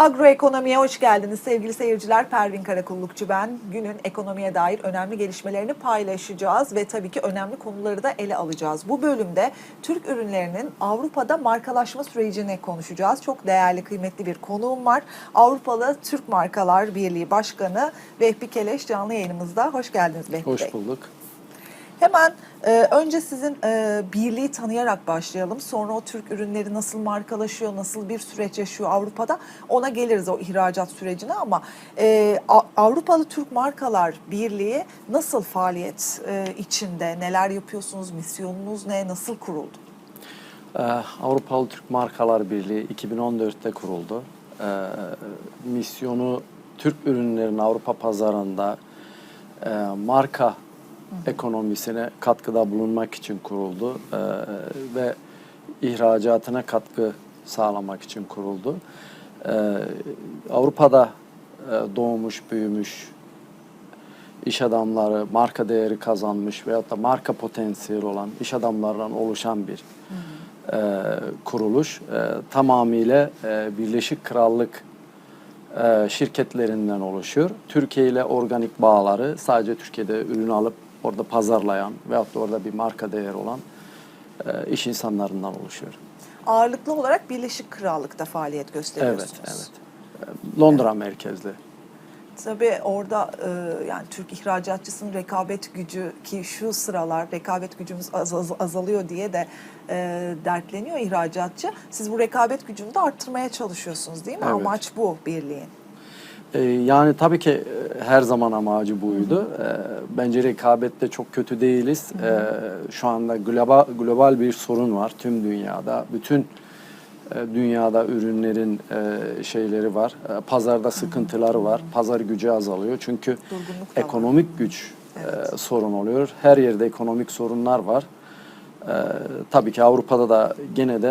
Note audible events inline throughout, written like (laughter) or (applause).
Agroekonomiye hoş geldiniz sevgili seyirciler. Pervin Karakullukçu ben. Günün ekonomiye dair önemli gelişmelerini paylaşacağız ve tabii ki önemli konuları da ele alacağız. Bu bölümde Türk ürünlerinin Avrupa'da markalaşma sürecini konuşacağız. Çok değerli, kıymetli bir konuğum var. Avrupalı Türk Markalar Birliği Başkanı Vehbi Keleş canlı yayınımızda. Hoş geldiniz Vehbi Bey. Hoş bulduk. Hemen e, önce sizin e, birliği tanıyarak başlayalım. Sonra o Türk ürünleri nasıl markalaşıyor, nasıl bir süreç yaşıyor Avrupa'da ona geliriz o ihracat sürecine ama e, Avrupalı Türk Markalar Birliği nasıl faaliyet e, içinde, neler yapıyorsunuz, misyonunuz ne, nasıl kuruldu? Ee, Avrupalı Türk Markalar Birliği 2014'te kuruldu. Ee, misyonu Türk ürünlerin Avrupa pazarında e, marka ekonomisine katkıda bulunmak için kuruldu Ee, ve ihracatına katkı sağlamak için kuruldu. Ee, Avrupa'da e, doğmuş, büyümüş iş adamları, marka değeri kazanmış veyahut da marka potansiyeli olan iş adamlarından oluşan bir e, kuruluş. E, tamamıyla e, Birleşik Krallık e, şirketlerinden oluşuyor. Türkiye ile organik bağları sadece Türkiye'de ürün alıp orada pazarlayan veyahut da orada bir marka değeri olan e, iş insanlarından oluşuyor. Ağırlıklı olarak Birleşik Krallık'ta faaliyet Evet, gösteriyorsunuz. evet. E, Londra merkezli. Tabii orada e, yani Türk ihracatçısının rekabet gücü ki şu sıralar rekabet gücümüz az, az- azalıyor diye de e, dertleniyor ihracatçı. Siz bu rekabet gücünü de arttırmaya çalışıyorsunuz değil mi? Evet. Amaç bu birliğin. Ee, Yani tabii ki e, her zaman amacı buydu. Ee, Bence rekabette çok kötü değiliz. Ee, Şu anda global, global bir sorun var tüm dünyada. Bütün e, dünyada ürünlerin e, şeyleri var. E, Pazarda sıkıntıları var. Pazar gücü azalıyor. Çünkü Durgunluk da var. ekonomik güç e, sorun oluyor. Her yerde ekonomik sorunlar var. Tabii ki Avrupa'da da gene de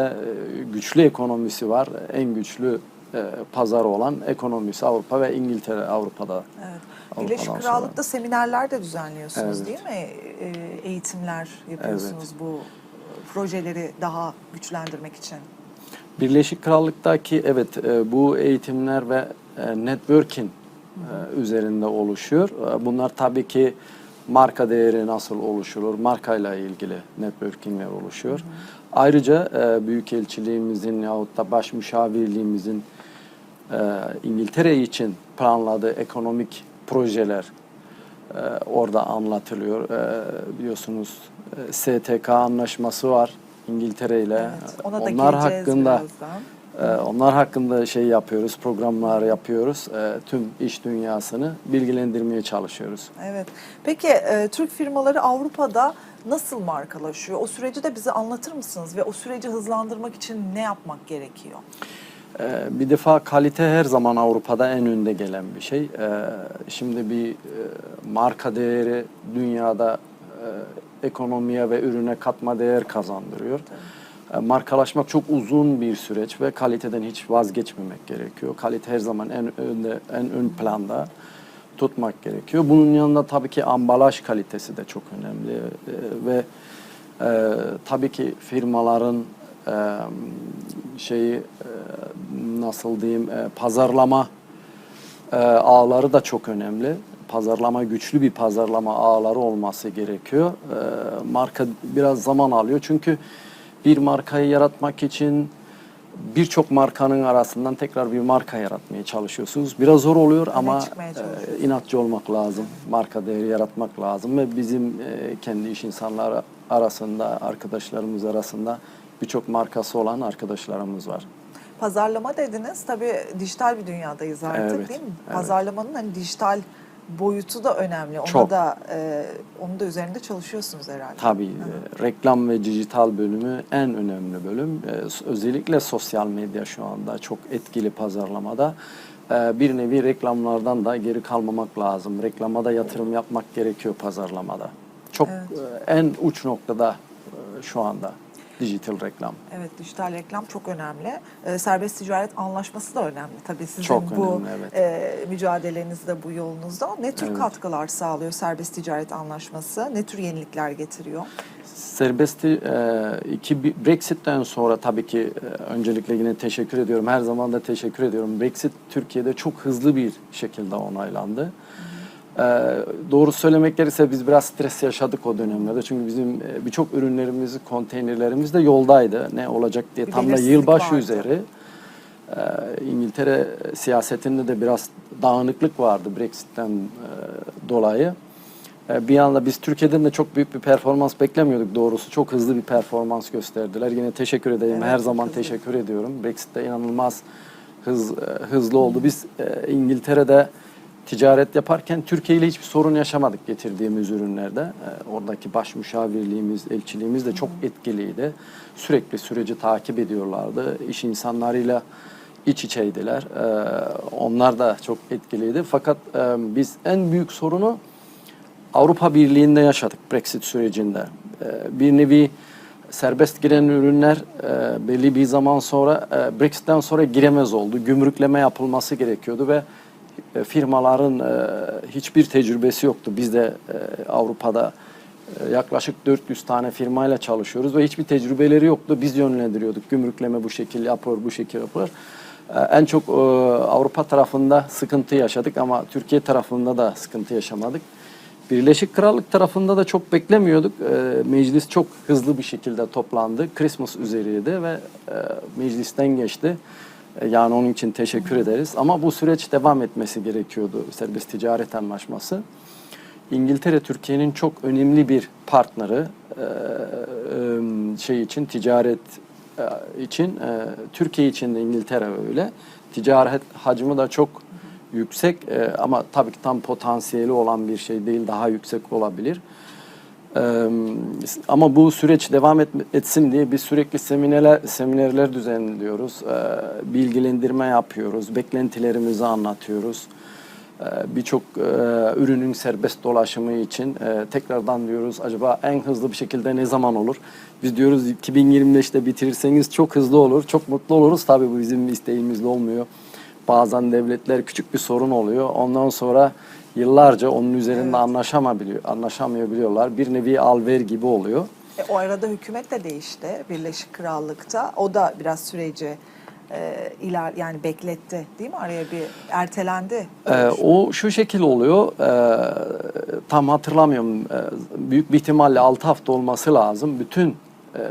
e, güçlü ekonomisi var. En güçlü e, pazar olan ekonomisi Avrupa ve İngiltere Avrupa'da. Evet. Avrupa'dan Birleşik sonra. Krallık'ta seminerler de düzenliyorsunuz Evet. değil mi? E, eğitimler yapıyorsunuz bu e, projeleri daha güçlendirmek için. Birleşik Krallık'taki evet e, bu eğitimler ve e, networking e, üzerinde oluşuyor. E, Bunlar tabii ki marka değeri nasıl oluşurur, markayla ilgili networkingler oluşuyor. Ayrıca e, Büyükelçiliğimizin yahut da baş müşavirliğimizin e, İngiltere için planladığı ekonomik projeler e, orada anlatılıyor. E, biliyorsunuz e, STK anlaşması var İngiltere ile. Evet, ona da Onlar hakkında birazdan. e, onlar hakkında şey yapıyoruz, programlar yapıyoruz. E, tüm iş dünyasını bilgilendirmeye çalışıyoruz. Evet. Peki e, Türk firmaları Avrupa'da nasıl markalaşıyor? O süreci de bize anlatır mısınız? Ve o süreci hızlandırmak için ne yapmak gerekiyor? E, bir defa kalite her zaman Avrupa'da en önde gelen bir şey. E, şimdi bir e, marka değeri dünyada e, ekonomiye ve ürüne katma değer kazandırıyor. E, Markalaşmak çok uzun bir süreç ve kaliteden hiç vazgeçmemek gerekiyor. Kalite her zaman en önde, en ön planda tutmak gerekiyor. Bunun yanında tabii ki ambalaj kalitesi de çok önemli E, ve tabii ki firmaların e, şeyi e, nasıl diyeyim e, pazarlama e, ağları da çok önemli. Pazarlama güçlü bir pazarlama ağları olması gerekiyor. E, marka biraz zaman alıyor çünkü bir markayı yaratmak için birçok markanın arasından tekrar bir marka yaratmaya çalışıyorsunuz. Biraz zor oluyor ama çıkmaya e, inatçı olmak lazım. Marka değeri yaratmak lazım ve bizim e, kendi iş insanları arasında, arkadaşlarımız arasında birçok markası olan arkadaşlarımız var. Pazarlama dediniz. Tabii dijital bir dünyadayız artık Evet, değil mi? evet. Pazarlamanın hani dijital boyutu da önemli. Ona Çok. da e, onun da üzerinde çalışıyorsunuz herhalde. Tabii e, reklam ve dijital bölümü en önemli bölüm. E, özellikle sosyal medya şu anda çok etkili pazarlamada. E, bir nevi reklamlardan da geri kalmamak lazım. Reklama da yatırım yapmak gerekiyor pazarlamada. Çok Evet. e, en uç noktada e, şu anda dijital reklam. Evet, dijital reklam çok önemli. Ee, serbest ticaret anlaşması da önemli. Tabii sizin Çok bu önemli, evet. e, mücadelenizde, bu yolunuzda. Ne tür Evet. katkılar sağlıyor serbest ticaret anlaşması? Ne tür yenilikler getiriyor? Serbesti e, iki Brexit'ten sonra tabii ki e, öncelikle yine teşekkür ediyorum. Her zaman da teşekkür ediyorum. Brexit Türkiye'de çok hızlı bir şekilde onaylandı. E, doğru söylemek gerekirse biz biraz stres yaşadık o dönemlerde. Çünkü bizim e, birçok ürünlerimiz, konteynerlerimiz de yoldaydı. Ne olacak diye Bir tam da yılbaşı vardı. üzeri. E, İngiltere siyasetinde de biraz dağınıklık vardı Brexit'ten e, dolayı. E, Bir anda biz Türkiye'den de çok büyük bir performans beklemiyorduk doğrusu. Çok hızlı bir performans gösterdiler. Yine teşekkür edeyim. Evet, Her zaman hızlı. teşekkür ediyorum. Brexit'te inanılmaz hız, e, hızlı oldu. Biz İngiltere'de ticaret yaparken Türkiye ile hiçbir sorun yaşamadık getirdiğimiz ürünlerde. E, Oradaki baş müşavirliğimiz, elçiliğimiz de çok etkiliydi. Sürekli süreci takip ediyorlardı. İş insanlarıyla iç içeydiler. E, Onlar da çok etkiliydi. Fakat e, biz en büyük sorunu Avrupa Birliği'nde yaşadık Brexit sürecinde. Ee, Bir nevi serbest giren ürünler e, belli bir zaman sonra e, Brexit'ten sonra giremez oldu. Gümrükleme yapılması gerekiyordu ve e, firmaların e, hiçbir tecrübesi yoktu. Biz de e, Avrupa'da e, yaklaşık 400 tane firmayla çalışıyoruz ve hiçbir tecrübeleri yoktu. Biz yönlendiriyorduk. Gümrükleme bu şekil yapılır, bu şekil yapılır. E, En çok e, Avrupa tarafında sıkıntı yaşadık ama Türkiye tarafında da sıkıntı yaşamadık. Birleşik Krallık tarafında da çok beklemiyorduk. E, meclis çok hızlı bir şekilde toplandı. Christmas üzeriydi ve e, meclisten geçti. E, yani onun için teşekkür ederiz. Ama bu süreç devam etmesi gerekiyordu serbest ticaret anlaşması. İngiltere Türkiye'nin çok önemli bir partneri e, e, şey için ticaret için Türkiye için de İngiltere öyle. Ticaret hacmi de çok yüksek ama tabii ki tam potansiyeli olan bir şey değil daha yüksek olabilir. Ama bu süreç devam et, etsin diye biz sürekli seminerler seminerler düzenliyoruz. Bilgilendirme yapıyoruz, beklentilerimizi anlatıyoruz. Ee, birçok ürünün serbest dolaşımı için tekrardan diyoruz acaba en hızlı bir şekilde ne zaman olur? Biz diyoruz 2025'te bitirirseniz çok hızlı olur, çok mutlu oluruz. Tabii bu bizim isteğimizle olmuyor. Bazen devletler küçük bir sorun oluyor. Ondan sonra yıllarca onun üzerinde Evet. anlaşamabiliyor, anlaşamayabiliyorlar. Bir nevi alver gibi oluyor. E, o arada hükümet de değişti Birleşik Krallık'ta. O da biraz süreci e, iler yani bekletti değil mi? Araya bir ertelendi. Ee, o şu şekil oluyor. Ee, tam hatırlamıyorum. Ee, büyük bir ihtimalle 6 hafta olması lazım. Bütün e,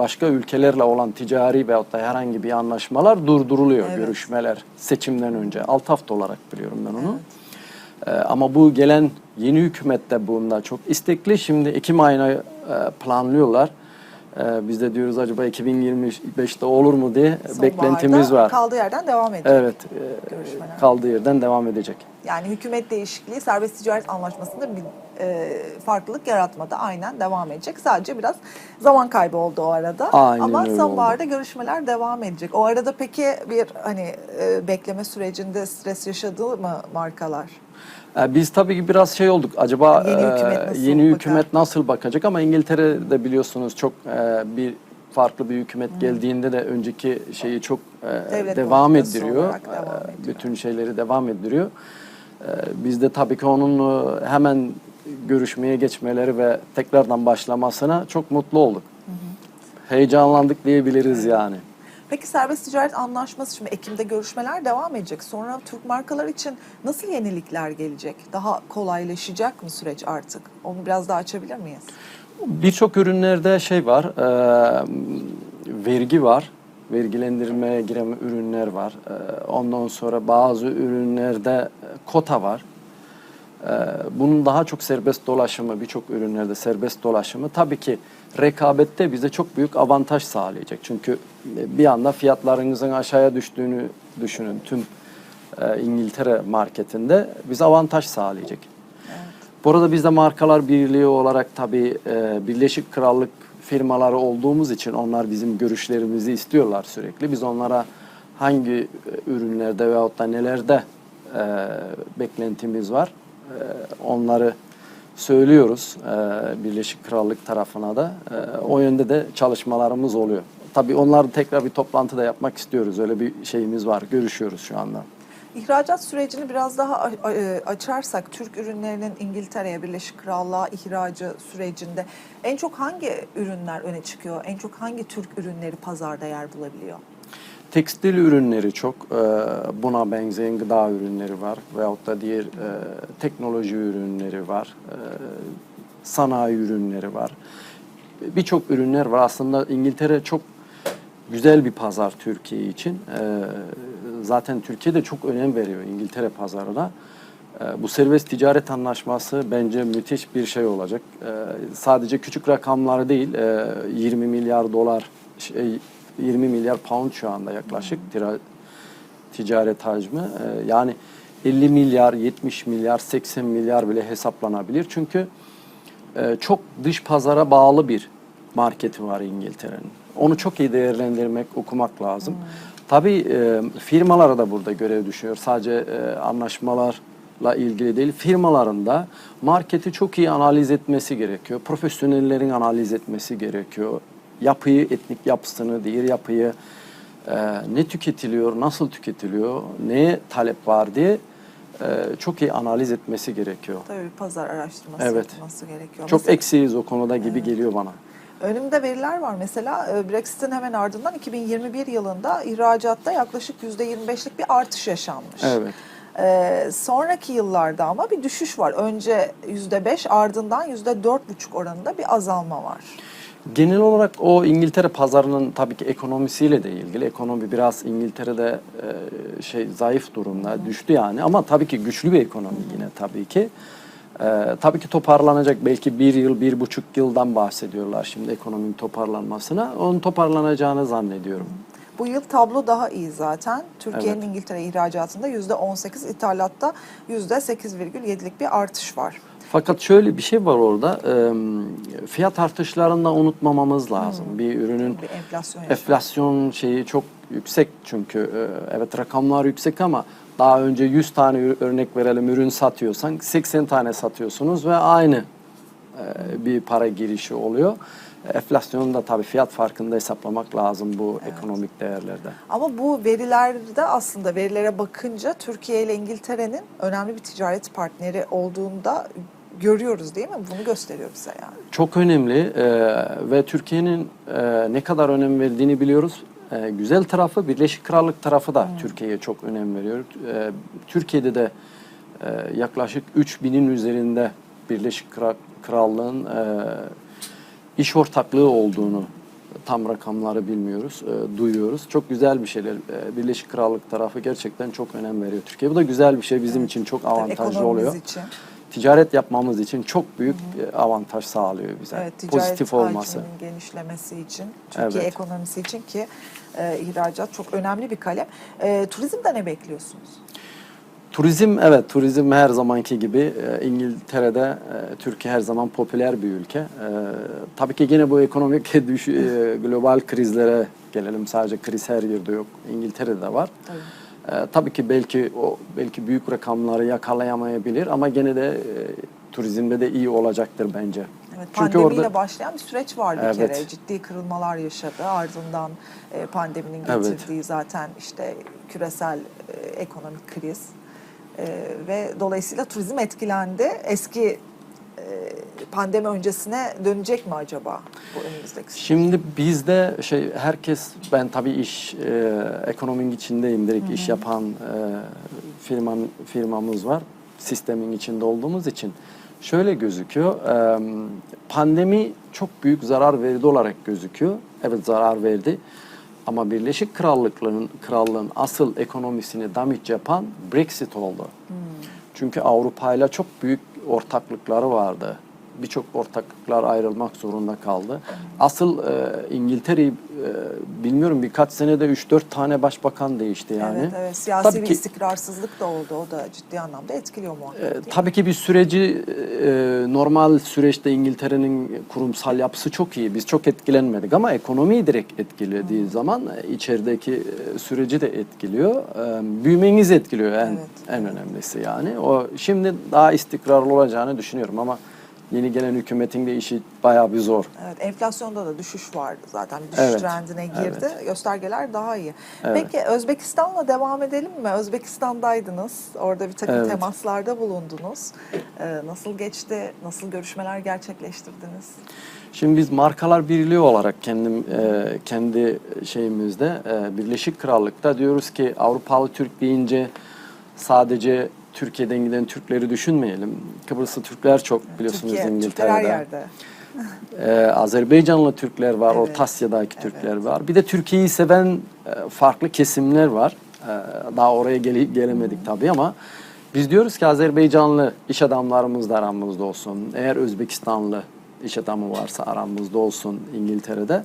başka ülkelerle olan ticari veyahut da herhangi bir anlaşmalar durduruluyor. Evet. Görüşmeler seçimden önce. 6 hafta olarak biliyorum ben onu. Ee, ama bu gelen yeni hükümet de bunda çok istekli. Şimdi Ekim ayına e, planlıyorlar. Ee, biz de diyoruz acaba 2025'te olur mu diye beklentimiz Sonbaharda var. Kaldığı yerden devam ediyor. Evet, e, kaldığı yerden devam edecek. Yani hükümet değişikliği serbest ticaret anlaşmasında bir e, farklılık yaratmadı. Aynen devam edecek. Sadece biraz zaman kaybı oldu o arada. Aynen Ama sonbaharda görüşmeler devam edecek. O arada peki bir hani e, bekleme sürecinde stres yaşadı mı markalar? Ee, Biz tabii ki biraz şey olduk. Acaba Yeni e, hükümet nasıl yeni bakar? hükümet nasıl bakacak? Ama İngiltere'de biliyorsunuz çok e, bir farklı bir hükümet geldiğinde de önceki şeyi çok e, Devlet devam ettiriyor. devam E, ediyor. Bütün şeyleri devam ettiriyor. E, Biz de tabii ki onun e, hemen görüşmeye geçmeleri ve tekrardan başlamasına çok mutlu olduk. Heyecanlandık diyebiliriz yani. Peki serbest ticaret anlaşması şimdi Ekim'de görüşmeler devam edecek. Sonra Türk markalar için nasıl yenilikler gelecek? Daha kolaylaşacak mı süreç artık? Onu biraz daha açabilir miyiz? Birçok ürünlerde şey var, e, vergi var. Vergilendirmeye giren ürünler var. E, ondan sonra bazı ürünlerde kota var. E, bunun daha çok serbest dolaşımı, birçok ürünlerde serbest dolaşımı tabii ki rekabette bize çok büyük avantaj sağlayacak. Çünkü e, bir anda fiyatlarınızın aşağıya düştüğünü düşünün tüm e, İngiltere marketinde bize avantaj sağlayacak. Bu arada biz de Markalar Birliği olarak tabii e, Birleşik Krallık firmaları olduğumuz için onlar bizim görüşlerimizi istiyorlar sürekli. Biz onlara hangi ürünlerde veyahut da nelerde e, beklentimiz var e, onları söylüyoruz e, Birleşik Krallık tarafına da. E, o yönde de çalışmalarımız oluyor. Tabii onlar tekrar bir toplantı da yapmak istiyoruz. Öyle bir şeyimiz var. Görüşüyoruz şu anda. İhracat sürecini biraz daha e, açarsak Türk ürünlerinin İngiltere'ye, Birleşik Krallığa ihracı sürecinde en çok hangi ürünler öne çıkıyor? En çok hangi Türk ürünleri pazarda yer bulabiliyor? Tekstil ürünleri çok, e, buna benzeyen gıda ürünleri var veyahut da diğer e, teknoloji ürünleri var, e, sanayi ürünleri var. Birçok ürünler var. Aslında İngiltere çok güzel bir pazar Türkiye için. E, zaten Türkiye de çok önem veriyor İngiltere pazarına. E, bu serbest ticaret anlaşması bence müthiş bir şey olacak. E, sadece küçük rakamlar değil, e, 20 milyar dolar, şey, 20 milyar pound şu anda yaklaşık tira- ticaret hacmi. E, yani 50 milyar, 70 milyar, 80 milyar bile hesaplanabilir. Çünkü e, çok dış pazara bağlı bir marketi var İngiltere'nin. Onu çok iyi değerlendirmek, okumak lazım. Tabii e, firmalara da burada görev düşüyor. Sadece e, anlaşmalarla ilgili değil, firmaların da marketi çok iyi analiz etmesi gerekiyor. Profesyonellerin analiz etmesi gerekiyor. Yapıyı, etnik yapısını, diğer yapıyı, e, ne tüketiliyor, nasıl tüketiliyor, neye talep var diye e, çok iyi analiz etmesi gerekiyor. Tabii pazar araştırması Evet. yapılması gerekiyor. Çok Mesela eksiyiz o konuda gibi geliyor bana. Önümde veriler var. Mesela e, Brexit'in hemen ardından 2021 yılında ihracatta yaklaşık %25'lik bir artış yaşanmış. Evet. Ee, sonraki yıllarda ama bir düşüş var. Önce %5 ardından %4,5 oranında bir azalma var. Genel olarak o İngiltere pazarının tabii ki ekonomisiyle de ilgili. Ekonomi biraz İngiltere'de e, şey zayıf durumda düştü yani ama tabii ki güçlü bir ekonomi yine tabii ki. E, tabii ki toparlanacak belki bir yıl, bir buçuk yıldan bahsediyorlar şimdi ekonominin toparlanmasına. Onun toparlanacağını zannediyorum. Bu yıl tablo daha iyi zaten. Türkiye'nin Evet. İngiltere ihracatında %18, ithalatta %8,7'lik bir artış var. Fakat şöyle bir şey var orada. e, fiyat artışlarını unutmamamız lazım. Bir ürünün Bir enflasyon. Enflasyon şeyi çok yüksek çünkü e, evet rakamlar yüksek ama daha önce 100 tane örnek verelim ürün satıyorsan 80 tane satıyorsunuz ve aynı e, bir para girişi oluyor. Enflasyonu da tabii fiyat farkında hesaplamak lazım bu ekonomik değerlerde. Ama bu verilerde aslında verilere bakınca Türkiye ile İngiltere'nin önemli bir ticaret partneri olduğunda görüyoruz değil mi? Bunu gösteriyor bize yani. Çok önemli e, ve Türkiye'nin e, ne kadar önem verdiğini biliyoruz. E, güzel tarafı Birleşik Krallık tarafı da Türkiye'ye çok önem veriyor. E, Türkiye'de de e, yaklaşık 3000'in üzerinde Birleşik Kra- Krallığın e, iş ortaklığı olduğunu tam rakamları bilmiyoruz, e, duyuyoruz. Çok güzel bir şeyler. E, Birleşik Krallık tarafı gerçekten çok önem veriyor Türkiye. Bu da güzel bir şey bizim için çok avantajlı ekonomimiz oluyor için. Ticaret yapmamız için çok büyük e, avantaj sağlıyor bize. Evet, ticaret Pozitif olması. genişlemesi için, Türkiye Evet. ekonomisi için ki e, ihracat çok önemli bir kalem. E, turizmde ne bekliyorsunuz? Turizm evet turizm her zamanki gibi e, İngiltere'de e, Türkiye her zaman popüler bir ülke. E, tabii ki yine bu ekonomik (laughs) düş, e, global krizlere gelelim. Sadece kriz her yerde yok. İngiltere'de de var. Tabii. E, tabii ki belki o belki büyük rakamları yakalayamayabilir ama gene de e, turizmde de iyi olacaktır bence. Evet, Çünkü pandemiyle orada- başlayan bir süreç var bir Evet. kere. Ciddi kırılmalar yaşadı. Ardından e, pandeminin Evet. getirdiği zaten işte küresel e, ekonomik kriz. E, ve dolayısıyla turizm etkilendi. Eski pandemi öncesine dönecek mi acaba bu önümüzdeki süreç? Şimdi bizde şey herkes ben tabii iş e, ekonominin içindeyim direkt iş yapan e, firman firmamız var sistemin içinde olduğumuz için. Şöyle gözüküyor e, pandemi çok büyük zarar verdi olarak gözüküyor. Evet zarar verdi. Ama Birleşik Krallıkların krallığın asıl ekonomisini damage yapan Brexit oldu. Çünkü Avrupa ile çok büyük ortaklıkları vardı. Birçok ortaklıklar ayrılmak zorunda kaldı. Asıl e, İngiltere'yi e, bilmiyorum birkaç senede 3-4 tane başbakan değişti yani. Evet, evet. Siyasi Tabii bir ki- istikrarsızlık da oldu. O da ciddi anlamda etkiliyor muhakkak. e, tabii ki bir süreci e, normal süreçte İngiltere'nin kurumsal yapısı çok iyi. Biz çok etkilenmedik ama ekonomiyi direkt etkilediği zaman e, içerideki e, süreci de etkiliyor. E, büyümenizi etkiliyor en Evet, en önemlisi yani. O şimdi daha istikrarlı olacağını düşünüyorum ama Yeni gelen hükümetin de işi bayağı bir zor. Evet, enflasyonda da düşüş vardı zaten. Düşüş Evet, trendine girdi. Göstergeler daha iyi. Evet. Peki Özbekistan'la devam edelim mi? Özbekistan'daydınız. Orada bir takım Evet. temaslarda bulundunuz. Ee, nasıl geçti? Nasıl görüşmeler gerçekleştirdiniz? Şimdi biz markalar birliği olarak kendim e, kendi şeyimizde e, Birleşik Krallık'ta diyoruz ki Avrupalı Türk deyince sadece Türkiye'den giden Türkleri düşünmeyelim. Kıbrıslı Türkler çok biliyorsunuz Türkiye, Türkler İngiltere'de. yerde. (laughs) Ee, Azerbaycanlı Türkler var, Evet, Orta Asya'daki evet. Türkler var. Bir de Türkiye'yi seven e, farklı kesimler var. Ee, daha oraya gele- gelemedik tabii ama biz diyoruz ki Azerbaycanlı iş adamlarımız da aramızda olsun. Eğer Özbekistanlı iş adamı varsa aramızda olsun İngiltere'de.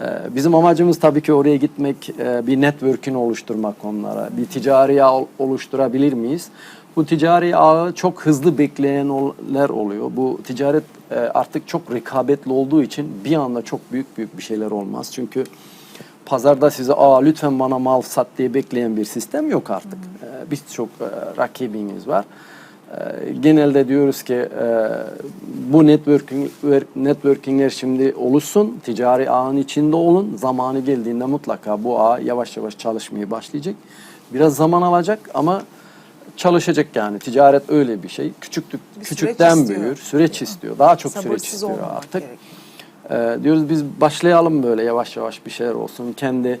Ee, Bizim amacımız tabii ki oraya gitmek, e, bir network'ünü oluşturmak onlara. Bir ticari oluşturabilir miyiz? Bu ticari ağı çok hızlı bekleyenler oluyor. Bu ticaret e, artık çok rekabetli olduğu için bir anda çok büyük büyük bir şeyler olmaz. Çünkü pazarda size aa lütfen bana mal sat diye bekleyen bir sistem yok artık. E, Birçok e, rakibiniz var. E, Genelde diyoruz ki e, bu networking networkingler şimdi oluşsun, ticari ağın içinde olun. Zamanı geldiğinde mutlaka bu ağ yavaş yavaş çalışmaya başlayacak. Biraz zaman alacak ama çalışacak yani. Ticaret öyle bir şey. Küçüklük Bir süreç küçükten istiyor. büyür, süreç istiyor. Daha çok süreç Sabırsız istiyor olmamak artık. Ee, diyoruz biz başlayalım böyle yavaş yavaş bir şeyler olsun. Kendi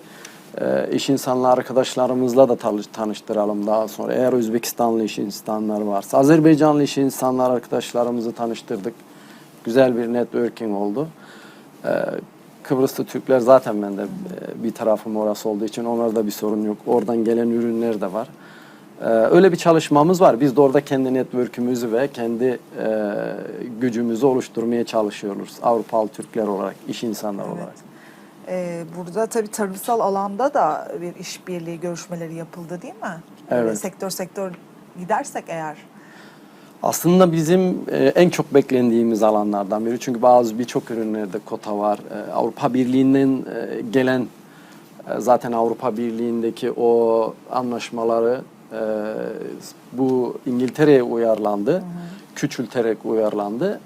e, iş insanlı arkadaşlarımızla da tanış- tanıştıralım daha sonra. Eğer Özbekistanlı iş insanlar varsa. Azerbaycanlı iş insanlar arkadaşlarımızı tanıştırdık. Güzel bir networking oldu. Ee, Kıbrıslı Türkler zaten bende e, bir tarafım orası olduğu için onlarda bir sorun yok. Oradan gelen ürünler de var. Ee, öyle bir çalışmamız var. Biz de orada kendi network'ümüzü ve kendi e, gücümüzü oluşturmaya çalışıyoruz. Avrupalı Türkler olarak, iş insanları Evet. olarak. Ee, burada tabii tarımsal alanda da bir işbirliği görüşmeleri yapıldı değil mi? Böyle Evet. sektör sektör gidersek eğer. Aslında bizim e, en çok beklendiğimiz alanlardan biri. Çünkü bazı birçok ürünlerde kota var. E, Avrupa Birliği'nden e, gelen e, zaten Avrupa Birliği'ndeki o anlaşmaları e, bu İngiltere'ye uyarlandı. Küçülterek uyarlandı.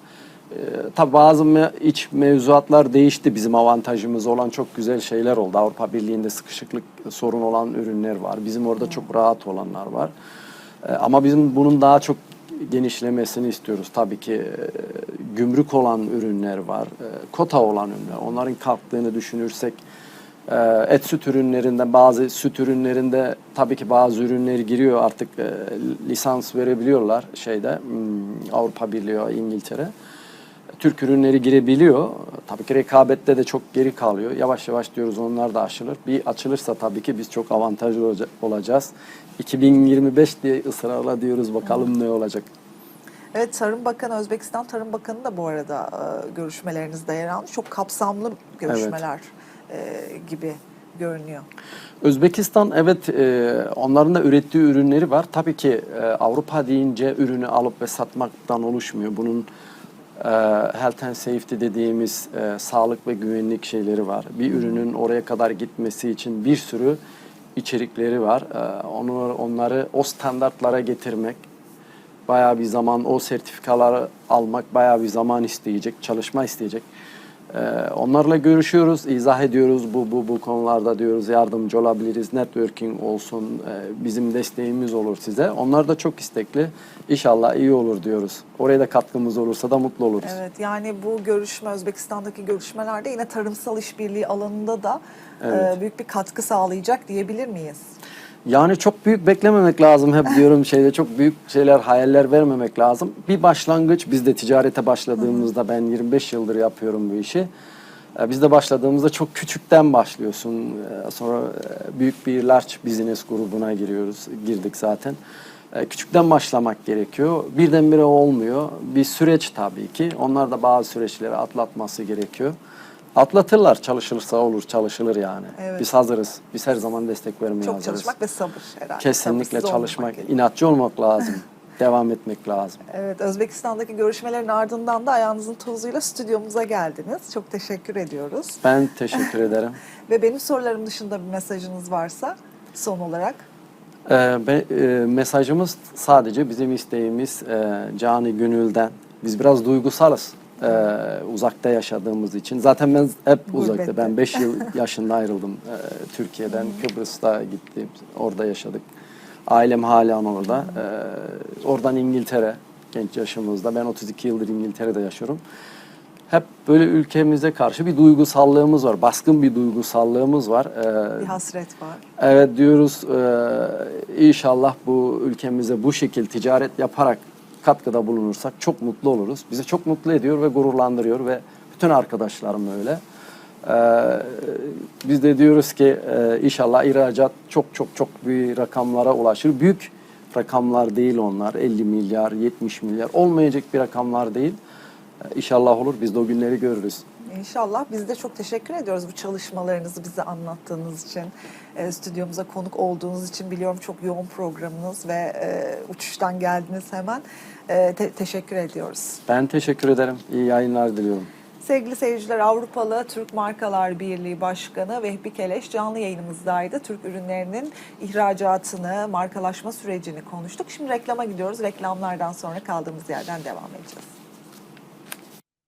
E, tabii bazı me- iç mevzuatlar değişti. Bizim avantajımız olan çok güzel şeyler oldu. Avrupa Birliği'nde sıkışıklık sorun olan ürünler var. Bizim orada çok rahat olanlar var. E, Ama bizim bunun daha çok genişlemesini istiyoruz. Tabii ki e, gümrük olan ürünler var, e, kota olan ürünler. Onların kalktığını düşünürsek et süt ürünlerinden bazı süt ürünlerinde tabii ki bazı ürünler giriyor artık e, lisans verebiliyorlar şeyde hmm, Avrupa Birliği, İngiltere. Türk ürünleri girebiliyor. Tabii ki rekabette de çok geri kalıyor. Yavaş yavaş diyoruz onlar da aşılır. Bir açılırsa tabii ki biz çok avantajlı olaca- olacağız. 2025 diye ısrarla diyoruz bakalım ne olacak. Evet Tarım Bakanı, Özbekistan Tarım Bakanı da bu arada e, görüşmelerinizde yer almış. Çok kapsamlı görüşmeler e, gibi görünüyor. Özbekistan evet e, onların da ürettiği ürünleri var. Tabii ki e, Avrupa deyince ürünü alıp ve satmaktan oluşmuyor. Bunun e, health and safety dediğimiz e, sağlık ve güvenlik şeyleri var. Bir ürünün oraya kadar gitmesi için bir sürü içerikleri var. E, onu onları o standartlara getirmek bayağı bir zaman o sertifikaları almak bayağı bir zaman isteyecek, çalışma isteyecek. Ee, onlarla görüşüyoruz, izah ediyoruz bu bu bu konularda diyoruz yardımcı olabiliriz, networking olsun, e, bizim desteğimiz olur size. Onlar da çok istekli. İnşallah iyi olur diyoruz. Oraya da katkımız olursa da mutlu oluruz. Evet yani bu görüşme Özbekistan'daki görüşmelerde yine tarımsal işbirliği alanında da e, Evet. büyük bir katkı sağlayacak diyebilir miyiz? Yani çok büyük beklememek lazım. Hep diyorum şeyde çok büyük şeyler, hayaller vermemek lazım. Bir başlangıç. Biz de ticarete başladığımızda ben 25 yıldır yapıyorum bu işi. Ee, Biz de başladığımızda çok küçükten başlıyorsun. Ee, Sonra e, büyük bir large business grubuna giriyoruz. Girdik zaten. Ee, Küçükten başlamak gerekiyor. Birdenbire olmuyor. Bir süreç tabii ki. Onlar da bazı süreçleri atlatması gerekiyor. Atlatırlar. Çalışılırsa olur, çalışılır yani. Evet. Biz hazırız. Biz her zaman destek vermeye Çok hazırız. çalışmak ve sabır herhalde. Kesinlikle Sabırsız çalışmak, gerekiyor. inatçı olmak lazım. (laughs) Devam etmek lazım. Evet, Özbekistan'daki görüşmelerin ardından da ayağınızın tozuyla stüdyomuza geldiniz. Çok teşekkür ediyoruz. Ben teşekkür (laughs) ederim. Ve benim sorularım dışında bir mesajınız varsa son olarak. Ee, be- e, mesajımız sadece bizim isteğimiz e, cani gönülden Biz biraz duygusalız. E, uzakta yaşadığımız için. Zaten ben hep uzakta. Ben 5 yıl yaşında ayrıldım e, Türkiye'den. Kıbrıs'ta gittim. Orada yaşadık. Ailem hala orada. E, oradan İngiltere genç yaşımızda. Ben 32 yıldır İngiltere'de yaşıyorum. Hep böyle ülkemize karşı bir duygusallığımız var. Baskın bir duygusallığımız var. E, Bir hasret var. Evet diyoruz e, inşallah bu ülkemize bu şekil ticaret yaparak katkıda bulunursak çok mutlu oluruz. Bizi çok mutlu ediyor ve gururlandırıyor ve bütün arkadaşlarım öyle. E, biz de diyoruz ki e, inşallah ihracat çok çok çok büyük rakamlara ulaşır. Büyük rakamlar değil onlar. 50 milyar, 70 milyar olmayacak bir rakamlar değil. E, İnşallah olur. Biz de o günleri görürüz. İnşallah biz de çok teşekkür ediyoruz bu çalışmalarınızı bize anlattığınız için. E, stüdyomuza konuk olduğunuz için biliyorum çok yoğun programınız ve e, uçuştan geldiniz hemen. E, te- teşekkür ediyoruz. Ben teşekkür ederim. İyi yayınlar diliyorum. Sevgili seyirciler Avrupalı Türk Markalar Birliği Başkanı Vehbi Keleş canlı yayınımızdaydı. Türk ürünlerinin ihracatını, markalaşma sürecini konuştuk. Şimdi reklama gidiyoruz. Reklamlardan sonra kaldığımız yerden devam edeceğiz.